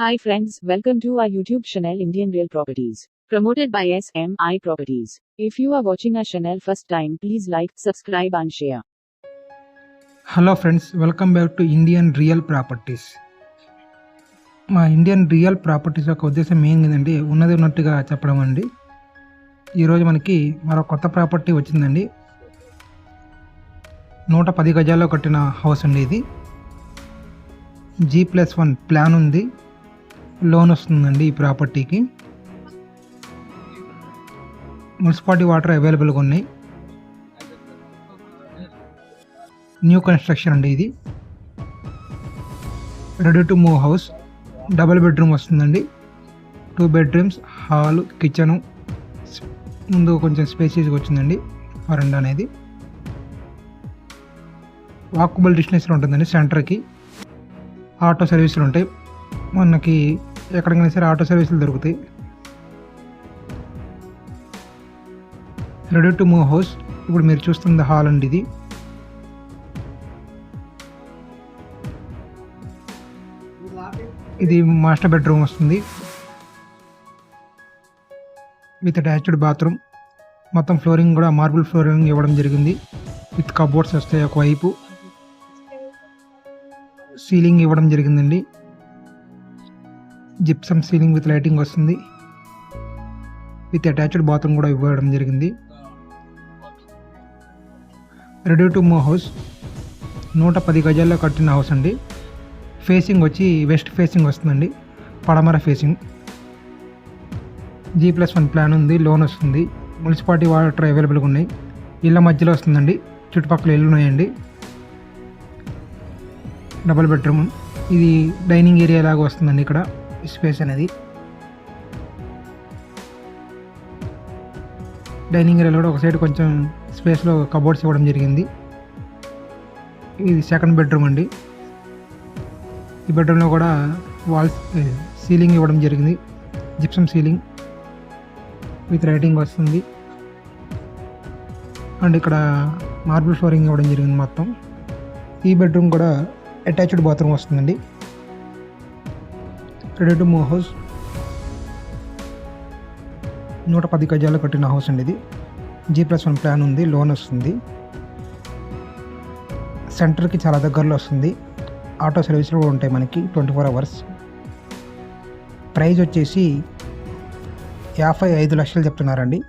Hi friends, welcome to our YouTube channel Indian Real Properties. Promoted by SMI Properties. If you are watching our channel first time, please like, subscribe and share. Hello friends welcome back to Indian real properties మా Indian real properties యొక్క ఉద్దేశం main ఏంటంటే ఉన్నది ఉన్నట్టుగా చెప్పడం అండి ఈరోజు మనకి మరో కొత్త ప్రాపర్టీ వచ్చిందండి నూట పది గజాల్లో కట్టిన హౌస్ అండి ఇది జీ ప్లస్ వన్ ప్లాన్ ఉంది లోన్ వస్తుందండి ఈ ప్రాపర్టీకి. మున్సిపాలిటీ వాటర్ అవైలబుల్గా ఉన్నాయి. న్యూ కన్స్ట్రక్షన్ అండి ఇది. Ready to move house. Double bedroom వస్తుందండి. Two bedrooms hall kitchen. ముందు కొంచెం స్పేసీస్గా వచ్చిందండి వరండా అనేది. వాకబుల్ డిస్టెన్స్లో ఉంటుందండి సెంటర్కి. ఆటో సర్వీసులు ఉంటాయి. మనకి ఎక్కడికైనా సరే ఆటో సర్వీసులు దొరుకుతాయి. రెడీ టు మూవ్ హౌస్ ఇప్పుడు మీరు చూస్తుంది హాల్ అండి ఇది. ఇది మాస్టర్ బెడ్రూమ్ వస్తుంది. విత్ అటాచ్డ్ బాత్రూమ్ మొత్తం ఫ్లోరింగ్ కూడా మార్బుల్ ఫ్లోరింగ్ ఇవ్వడం జరిగింది. విత్ కబోర్డ్స్ వస్తాయి ఒకవైపు సీలింగ్ ఇవ్వడం జరిగిందండి. జిప్సమ్ సీలింగ్ విత్ లైటింగ్ వస్తుంది. విత్ అటాచ్డ్ బాత్రూమ్ కూడా ఇవ్వడం జరిగింది. రెడీ టు మూవ్ హౌస్ నూట పది గజాల్లో కట్టిన హౌస్ అండి. ఫేసింగ్ వచ్చి వెస్ట్ ఫేసింగ్ వస్తుందండి. పడమర facing G plus one plan ఉంది లోన్ వస్తుంది. మున్సిపాలిటీ వాటర్ అవైలబుల్గా ఉన్నాయి. ఇళ్ళ మధ్యలో వస్తుందండి. చుట్టుపక్కల ఇల్లు ఉన్నాయండి. డబుల్ బెడ్రూమ్ ఇది డైనింగ్ ఏరియా లాగా వస్తుందండి ఇక్కడ. స్పేస్ అనేది డైనింగ్ ఏరియాలో కూడా ఒక సైడ్ కొంచెం స్పేస్లో కబోర్డ్స్ ఇవ్వడం జరిగింది. ఇది సెకండ్ బెడ్రూమ్ అండి. ఈ బెడ్రూమ్లో కూడా వాల్స్ సీలింగ్ ఇవ్వడం జరిగింది. జిప్సమ్ సీలింగ్ విత్ రైటింగ్ వస్తుంది. అండ్ ఇక్కడ మార్బుల్ ఫ్లోరింగ్ ఇవ్వడం జరిగింది మొత్తం. ఈ బెడ్రూమ్ కూడా అటాచ్డ్ బాత్రూమ్ వస్తుందండి. Ready to house. నూట పది గజాలు కట్టిన హౌస్ అండి ఇది. జీ ప్లస్ వన్ ప్లాన్ ఉంది లోన్ వస్తుంది. సెంటర్కి చాలా దగ్గరలో వస్తుంది. ఆటో సర్వీసులు కూడా ఉంటాయి మనకి ట్వంటీ ఫోర్ అవర్స్ ప్రైజ్ వచ్చేసి యాభై ఐదు లక్షలు చెప్తున్నారండి.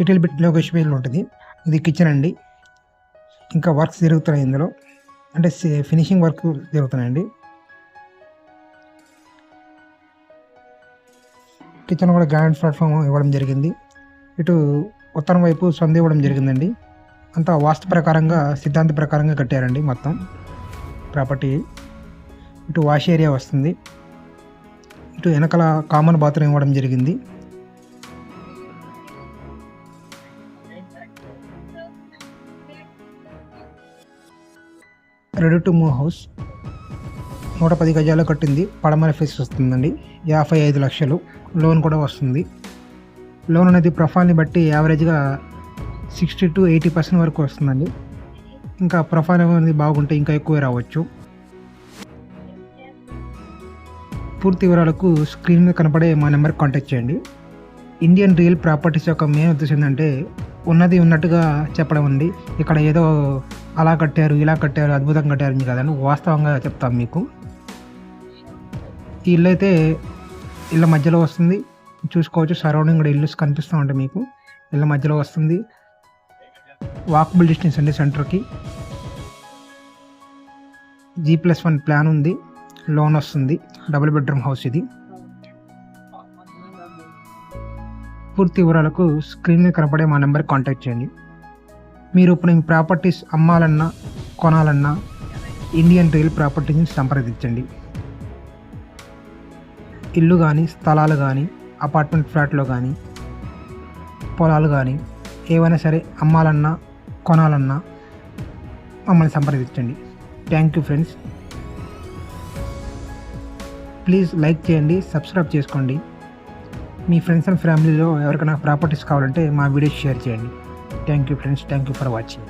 లిటిల్ బిట్ లొకేషన్ ఉంటుంది. ఇది కిచెన్ అండి. ఇంకా వర్క్స్ జరుగుతున్నాయి ఇందులో. అంటే ఫినిషింగ్ వర్క్ జరుగుతున్నాయండి. కిచెన్ కూడా గ్రాండ్ ప్లాట్ఫామ్ ఇవ్వడం జరిగింది. ఇటు ఉత్తరం వైపు సంధి ఇవ్వడం జరిగిందండి. అంతా వాస్తు ప్రకారంగా సిద్ధాంత ప్రకారంగా కట్టారండి మొత్తం ప్రాపర్టీ. ఇటు వాష్ ఏరియా వస్తుంది. ఇటు వెనకల కామన్ బాత్రూమ్ ఇవ్వడం జరిగింది. రెడీ టు మూవ్ హౌస్ నూట పది గజాలు కట్టింది. పడమర ఫేస్ వస్తుందండి. యాభై ఐదు లక్షలు లోన్ కూడా వస్తుంది. లోన్ అనేది ప్రొఫైల్ని బట్టి యావరేజ్గా సిక్స్టీ టు ఎయిటీ పర్సెంట్ వరకు వస్తుందండి. ఇంకా ప్రొఫైల్ అనేది బాగుంటే ఇంకా ఎక్కువ రావచ్చు. పూర్తి వివరాలకు స్క్రీన్ మీద కనపడే మా నెంబర్కి కాంటాక్ట్ చేయండి. ఇండియన్ రియల్ ప్రాపర్టీస్ యొక్క మెయిన్ ఉద్దేశం ఏంటంటే ఉన్నది ఉన్నట్టుగా చెప్పడం అండి. ఇక్కడ ఏదో అలా కట్టారు ఇలా కట్టారు అద్భుతంగా కట్టారు అని కాదండి. వాస్తవంగా చెప్తాం మీకు. ఈ ఇల్లు అయితే ఇళ్ళ మధ్యలో వస్తుంది. చూసుకోవచ్చు సరౌండింగ్ కూడా ఇల్లు కనిపిస్తూ ఉంటాయి మీకు. ఇళ్ళ మధ్యలో వస్తుంది. వాకబుల్ డిస్టెన్స్ అండి సెంటర్కి జీ ప్లస్ వన్ ప్లాన్ ఉంది. లోన్ వస్తుంది. డబుల్ బెడ్రూమ్ హౌస్ ఇది. పూర్తి వివరాలకు స్క్రీన్ మీద కనపడే మా నెంబర్కి కాంటాక్ట్ చేయండి. మీరు ఇప్పుడు మీ ప్రాపర్టీస్ అమ్మాలన్నా కొనాలన్నా ఇండియన్ రియల్ ప్రాపర్టీస్ని సంప్రదించండి. ఇల్లు కానీ స్థలాలు కానీ అపార్ట్మెంట్ ఫ్లాట్లో కానీ పొలాలు కానీ ఏవైనా సరే అమ్మాలన్నా కొనాలన్నా మమ్మల్ని సంప్రదించండి. Thank you friends please like చేయండి సబ్స్క్రైబ్ చేసుకోండి. మీ ఫ్రెండ్స్ అండ్ ఫ్యామిలీలో ఎవరికైనా ప్రాపర్టీస్ కావాలంటే మా వీడియోస్ షేర్ చేయండి. Thank you friends thank you for watching